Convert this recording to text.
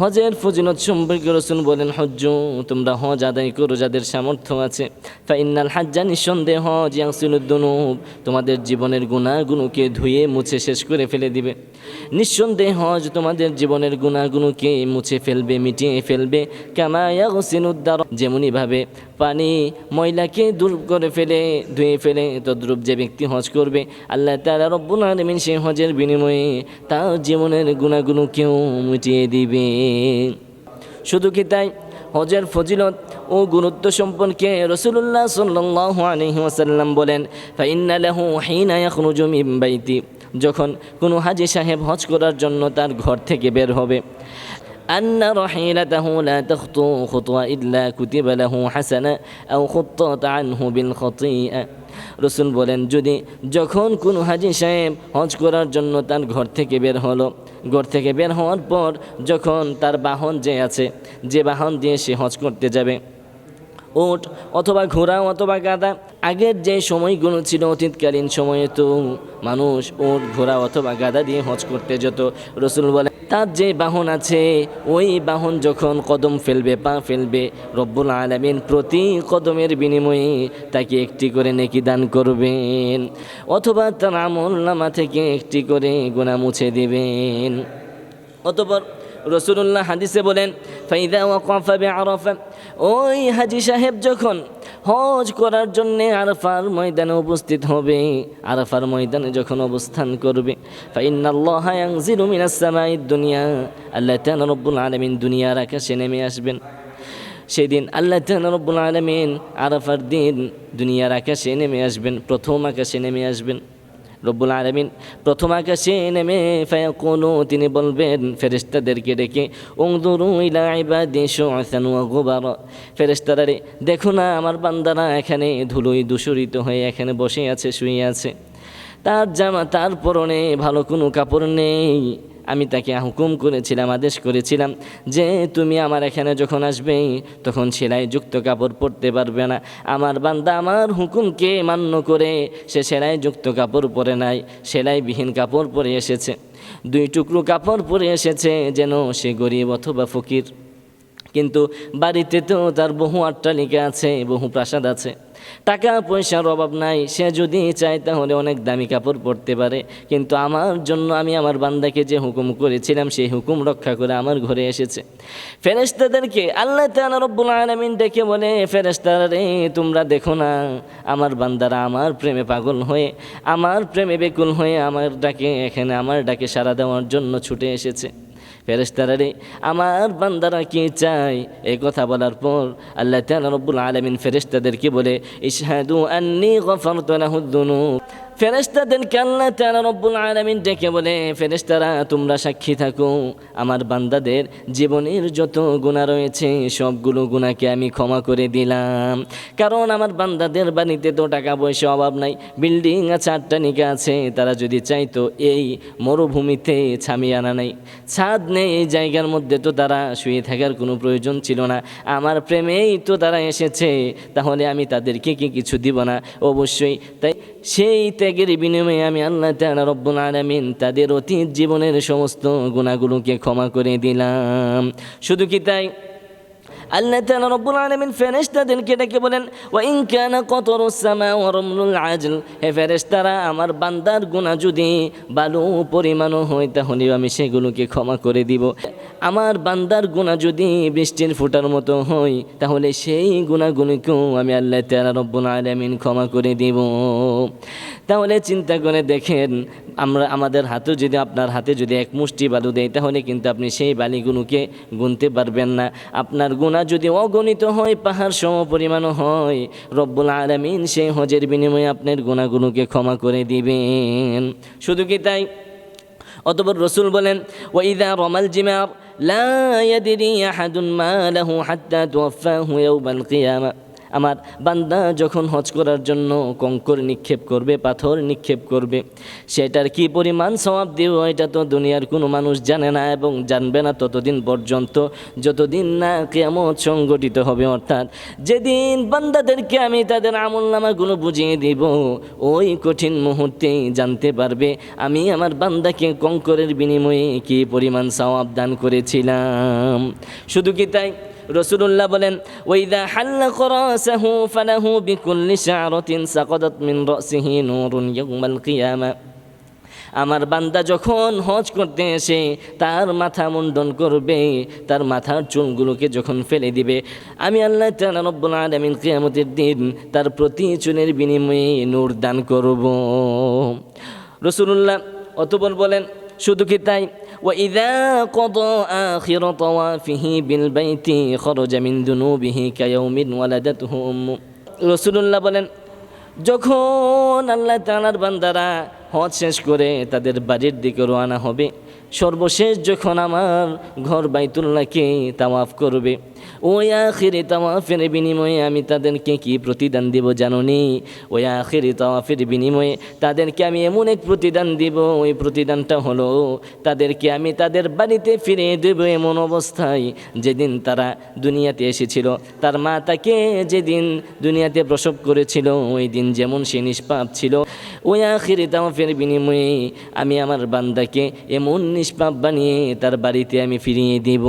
হজের ফজিলত সম্পর্কে রসুল বলেন হজ্জ তোমরা হজ আদায় করো, যাদের সামর্থ্য আছে। ফাইনাল হাজ্জা নিঃসন্দেহ হজ ইয়াংসিলুদ্দনুব তোমাদের জীবনের গুণাগুণকে ধুয়ে মুছে শেষ করে ফেলে দিবে। নিঃসন্দেহ হজ তোমাদের জীবনের গুণাগুলোকে মুছে ফেলবে, মিটিয়ে ফেলবে। কামায়াগসিনুদ্দার যেমনইভাবে পানি ময়লাকে দূর করে ফেলে, ধুয়ে ফেলে, তদ্রূপ যে ব্যক্তি হজ করবে, আল্লাহ তালা রব্বুল আলমিন সেই হজের বিনিময়ে তার জীবনের গুণাগুলোকেও মিটিয়ে দিবে। শুধু কি তাই হজের ফজিলত ও গুরুত্ব সম্পর্কে রসুল্লাহ সাল্লাহ আলহি ওসাল্লাম বলেন ফাইন্না লাহু হিনা ইয়াখরুজু মিন বাইতি যখন কোনো হাজি সাহেব হজ করার জন্য তার ঘর থেকে বের হবে أن رحيلته لا تخطو خطوة إلا كتب له حسنة أو خطت عنه بالخطيئة রসুল বলেন যদি যখন কোনো হাজি সাহেব হজ করার জন্য তার ঘর থেকে বের হলো ঘর থেকে বের হওয়ার পর যখন তার বাহন যে আছে, যে বাহন দিয়ে সে হজ করতে যাবে। ওট অথবা ঘোড়া অথবা গাদা আগের যে সময়গুলো ছিল অতীতকালীন সময়ে তো মানুষ ওট ঘোড়া অথবা গাদা দিয়ে হজ করতে যেত। রসুল বলে তার যে বাহন আছে, ওই বাহন যখন কদম ফেলবে, পা ফেলবে, রব্বুল আলমিন প্রতি কদমের বিনিময়ে তাকে একটি করে নেকি দান করবেন অথবা তার আমল নামা থেকে একটি করে গোনা মুছে দিবেন। অতপর রসুল্লাহ হাদিসে বলেন, ফাইদা ওয়াকাফা আরফা ওই হাজি সাহেব যখন হজ করার জন্যে আরফার ময়দানে উপস্থিত হবে। আরফার ময়দানে যখন অবস্থান করবে দুনিয়া, আল্লাহ রব্বুল আলামিন দুনিয়ার আকাশে নেমে আসবেন। সেদিন আল্লাহ রব্বুল আরফার আরাফার দিন দুনিয়ার আকাশে নেমে আসবেন, প্রথম আকাশে নেমে আসবেন। রব্বুল আলমিন প্রথম আকাশে নেমে কোনো তিনি বলবেন ফেরেস্তাদেরকে ডেকে উংদুরু ইলা ইবাদি শুআসান ওয়া গুবারা। ফেরেশতারা রে দেখো না, আমার বান্দারা এখানে ধুলোই দূষরিত হয়ে এখানে বসে আছে, শুয়ে আছে। তার জামা তার পরনে, ভালো কোনো কাপড় নেই। আমি তাকে হুকুম করেছিলাম, আদেশ করেছিলাম যে তুমি আমার এখানে যখন আসবে, তখন সেলাই যুক্ত কাপড় পরতে পারবে না। আমার বান্দা আমার হুকুমকে মান্য করে, সে সেলাই যুক্ত কাপড় পরে নাই, সেলাইবিহীন কাপড় পরে এসেছে। দুই টুকরো কাপড় পরে এসেছে, যেন সে গরিব অথবা ফকির। কিন্তু বাড়িতে তো তার বহু অট্টালিকা আছে, বহু প্রাসাদ আছে। টাকা পয়সার অভাব নাই, সে যদি চায় তাহলে অনেক দামি কাপড় পরতে পারে। কিন্তু আমার জন্য আমি আমার বান্দাকে যে হুকুম করেছিলাম, সেই হুকুম রক্ষা করে আমার ঘরে এসেছে। ফেরেস্তাদেরকে আল্লাহ রব্বুল আলামিন ডেকে বলে ফেরেস্তারা রে তোমরা দেখো না, আমার বান্দারা আমার প্রেমে পাগল হয়ে, আমার প্রেমে বেকুল হয়ে আমার ডাকে, এখানে আমার ডাকে সাড়া দেওয়ার জন্য ছুটে এসেছে। ফেরেস্তারা রে আমার বান্দারা কি চায়? এই কথা বলার পর আল্লাহ তাআলা রব্বুল আলমিন ফেরেস্তাদেরকে বলে, ইশহাদু আন্নি গফারতু লাহু যুনুব ফেরেশতাদেরকে আল্লাহ তাআলা রব্বুল আলামিন ডেকে বলে, ফেরেশতারা, তোমরা সাক্ষী থাকো। আমার বান্দাদের জীবনের যত গুনাহ রয়েছে, সবগুলো গুনাহকে আমি ক্ষমা করে দিলাম। কারণ আমার বান্দাদের বাড়িতে তো টাকা পয়সা অভাব নাই। বিল্ডিং আছে আটটানিকা আছে। তারা যদি চাইতো, এই মরুভূমিতে ছামিয়ানা নাই। ছাদ নেই, এই জায়গার মধ্যে তো তারা শুয়ে থাকার কোনো প্রয়োজন ছিল না। আমার প্রেমেই তো তারা এসেছে। তাহলে আমি তাদেরকে কি কিছু দিব না? অবশ্যই। তাই সেই ত্যাগের বিনিময়ে আমি আল্লাহ তালা রব্বুল আলমিন তাদের অতীত জীবনের সমস্ত গুণাগুলোকে ক্ষমা করে দিলাম। শুধু কি তাই? আল্লাহ তাআলা রব্বুল আলামিন ফেরেশতাদেরকে ডেকে বলেন ওয়া ইন কানা কতরুস সামা ওয়া রামলুল আজল? হে ফেরেশতারা, আমার বান্দার গুনাহ যদি বালু পরিমাণও হয়, তাহলে আমি সেগুলোকে ক্ষমা করে দিব। আমার বান্দার গুনাহ যদি বৃষ্টির ফোঁটার মতো হয়, তাহলে সেই গুণাগুলিকেও আমি আল্লাহ তাআলা রব্বুল আলামিন ক্ষমা করে দিব। তাহলে চিন্তা করে দেখেন আমরা আমাদের হাতেও যদি আপনার হাতে যদি এক মুষ্টি বালু দেয় তাহলে কিন্তু আপনি সেই বালিগুলোকে গুনতে পারবেন না আপনার গুণা যদি অগণিত হয় পাহাড় সম পরিমাণও হয় রব্বুল আলমিন সেই হজের বিনিময়ে আপনার গুণাগুলোকে ক্ষমা করে দিবেন শুধু কি তাই অতপর রসুল বলেন ওইদা রমাল জিমার لا يدري أحد ما له حتى توفاه يوم القيامة আমার বান্দা যখন হজ করার জন্য কঙ্কর নিক্ষেপ করবে, পাথর নিক্ষেপ করবে, সেটার কি পরিমাণ সবাব দিব এটা তো দুনিয়ার কোনো মানুষ জানে না এবং জানবে না ততদিন পর্যন্ত। যতদিন না কেমন সংগঠিত হবে, অর্থাৎ যেদিন বান্দাদেরকে আমি তাদের আমল নামাগুলো বুঝিয়ে দিব, ওই কঠিন মুহূর্তেই জানতে পারবে আমি আমার বান্দাকে কঙ্করের বিনিময়ে কি পরিমাণ সওয়াব দান করেছিলাম। শুধু কি তাই? রসুল্লাহ বলেন, ওইদা হাল্লা করাসাহু ফালাহু বিকুল্লি শারাতিন সাকাদাত মিন রাসিহি নূরুন ইয়াউমাল কিয়ামা। আমার বান্দা যখন হজ করতে এসে তার মাথা মুন্ডন করবে, তার মাথার চুলগুলোকে যখন ফেলে দিবে, আমি আল্লাহ রব্বুল আলামিন কিয়ামতের দিন তার প্রতি চুলের বিনিময়ে নূর দান করব। রসুল্লাহ অতপর বলেন শুধু কি তাই وإذا قضى آخر طوافه بالبيت خرج من ذنوبه كيوم ولدته أمه রসুল্লাহ বলেন যখন আল্লাহ তালার বান্দারা হজ শেষ করে তাদের বাড়ির দিকে রওনা হবে সর্বশেষ যখন আমার ঘর বাইতুল্লাহকে তাওয়াফ করবে ওই আখিরি তাওয়াফের বিনিময়ে আমি তাদেরকে কি প্রতিদান দিব জানুনি? ওই আখিরি তাওয়াফের বিনিময়ে তাদেরকে আমি এমন এক প্রতিদান দিব, ওই প্রতিদানটা হলো তাদেরকে আমি তাদের বাড়িতে ফিরে দেব এমন অবস্থায় যেদিন তারা দুনিয়াতে এসেছিল। তার মা তাকে যেদিন দুনিয়াতে প্রসব করেছিল, ওই দিন যেমন সে নিষ্পাপ ছিল। ওই আখিরি তাওয়াফের বিনিময়ে আমি আমার বান্দাকে এমন নিষ্পাপ বানিয়ে তার বাড়িতে আমি ফিরিয়ে দেব।